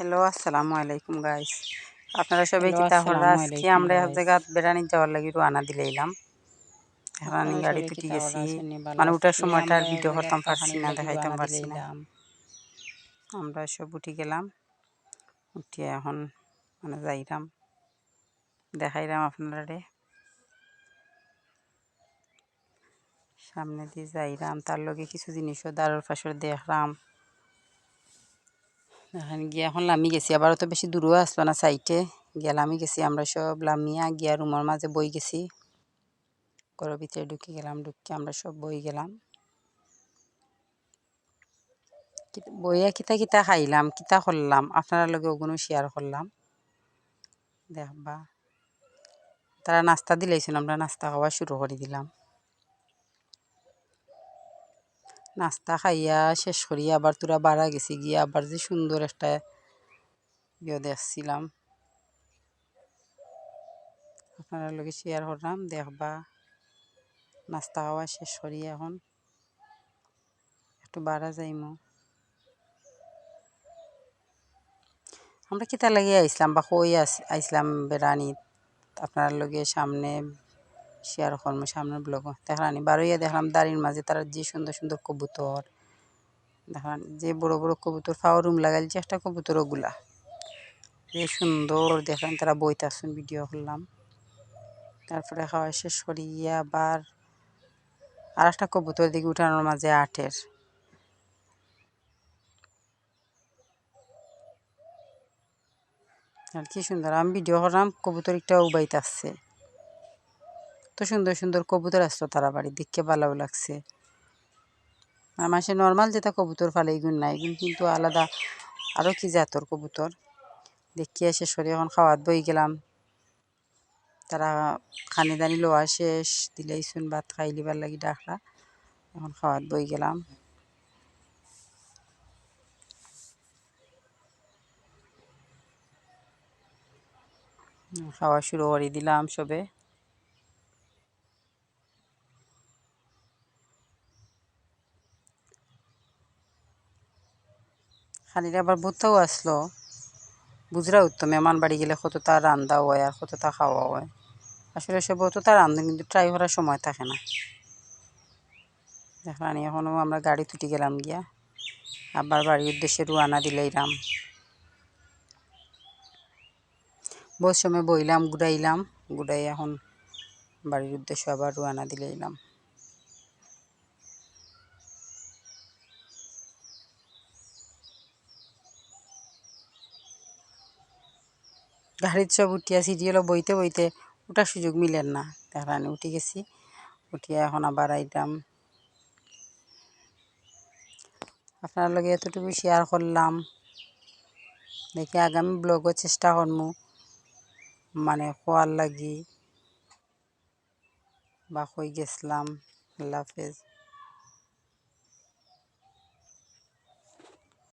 Hello আসসালামু আলাইকুম guys আপনারা সবাই হরা আসসালামু আজকে আমরা এক. জায়গা বেড়ানি যাওয়ার লাগি রোয়ানা দিলাইলাম রানি গাড়ি তুটি গেছি। মানে আছি। সময়টা আর ভিডিও করতাম পারছি না দেখাইতাম পারছি না। আমরা সব উঠি গেলাম। উঠিয়ে এখন মানে যাইরাম। দেখাইলাম আপনারা সামনে দিয়ে যাইরাম। তার লগে কিছু জিনিসও দাঁড়ার পাশে দেখলাম এখন গিয়ে এখন লামি গেছি আবার তো বেশি দূরও আসলো না সাইটে গেলামই গেছি, আমরা সব লামিয়া গিয়া রুমের মাঝে বই গেছি। ঘরের ভিতরে ঢুকে গেলাম, ঢুকে আমরা সব বই গেলাম। বইয়া কিতা কিতা খাইলাম, কিতা করলাম আপনার লগে ওগুলো শেয়ার করলাম দেখবা তারা নাস্তা দিলাইছিল আমরা নাস্তা খাওয়া শুরু করে দিলাম। নাস্তা খাইয়া শেষ করিয়া আবার তোরা বাড়া গেছি গিয়া আবার যে সুন্দর একটা ইয়ে দেখছিলাম। আপনারা লগে শেয়ার করলাম, দেখবা। নাস্তা খাওয়া শেষ করিয়া এখন। একটু বাড়া যাইমু। আমরা কিতা লাগিয়ে আইসলাম বা কই আইসলাম বেড়ানি আপনার লগে সামনে শেয়ার করব সামনে ব্লগ দেখলানি বারোইয়া দেখলাম দাড়ির মাঝে তারা যে সুন্দর সুন্দর কবুতর। দেখলাম যে বড় বড় কবুতর ফাওয়ার রুম লাগাইছে একটা কবুতর ওগুলা। যে সুন্দর, দেখলাম তারা বইতে আসুন ভিডিও করলাম। তারপরে খাওয়া শেষ করিয়া আবার আর একটা কবুতর দিকে উঠানোর মাঝে আটের। আর কি সুন্দর, আমি ভিডিও করলাম, কবুতর একটা উবাইতে আসছে সুন্দর সুন্দর কবুতর আসলো তারা বাড়ি দেখতে ভালো লাগছে। আমার সে নর্মাল যেটা কবুতর ফালে এগুন নাই কিন্তু আলাদা। আরও কি জাতর কবুতর? দেখিয়া শেষ করে এখন খাওয়াত বই গেলাম। তারা খানি দানি লোয়া শেষ, দিলেই শুন ভাত খাই লিবার লাগি ডাকলা এখন খাওয়াত বই গেলাম। খাওয়া শুরু করে দিলাম সবে। খানির আবার ভূতটাও আসলো। বুঝরা উত্তম মেহমান বাড়ি গেলে কতটা রান্দা হয় আর কতটা খাওয়া হয়। আসলে সে অতটা রান্ধে কিন্তু ট্রাই করার সময় থাকে না। দেখলানি এখনও আমরা গাড়ি তুটি গেলাম গিয়া। আবার বাড়ির উদ্দেশ্যে রুয়ানা দিলাইলাম বহু সময় বইলাম ঘুরাইলাম ঘুরাই এখন বাড়ির উদ্দেশ্যে আবার রুয়ানা দিলাইলাম গাড়ির সব উঠিয়া সিরিয়ালও বইতে বইতে ওঠার সুযোগ মিলেন না। দেখলানি উঠে গেছি, উঠিয়া এখন আবার আইলাম আপনার লগে এতটুকু শেয়ার করলাম। দেখি আগামী ব্লগও চেষ্টা করমু। মানে খোয়ার লাগি বা কই গেছিলাম। আল্লাহ হাফেজ।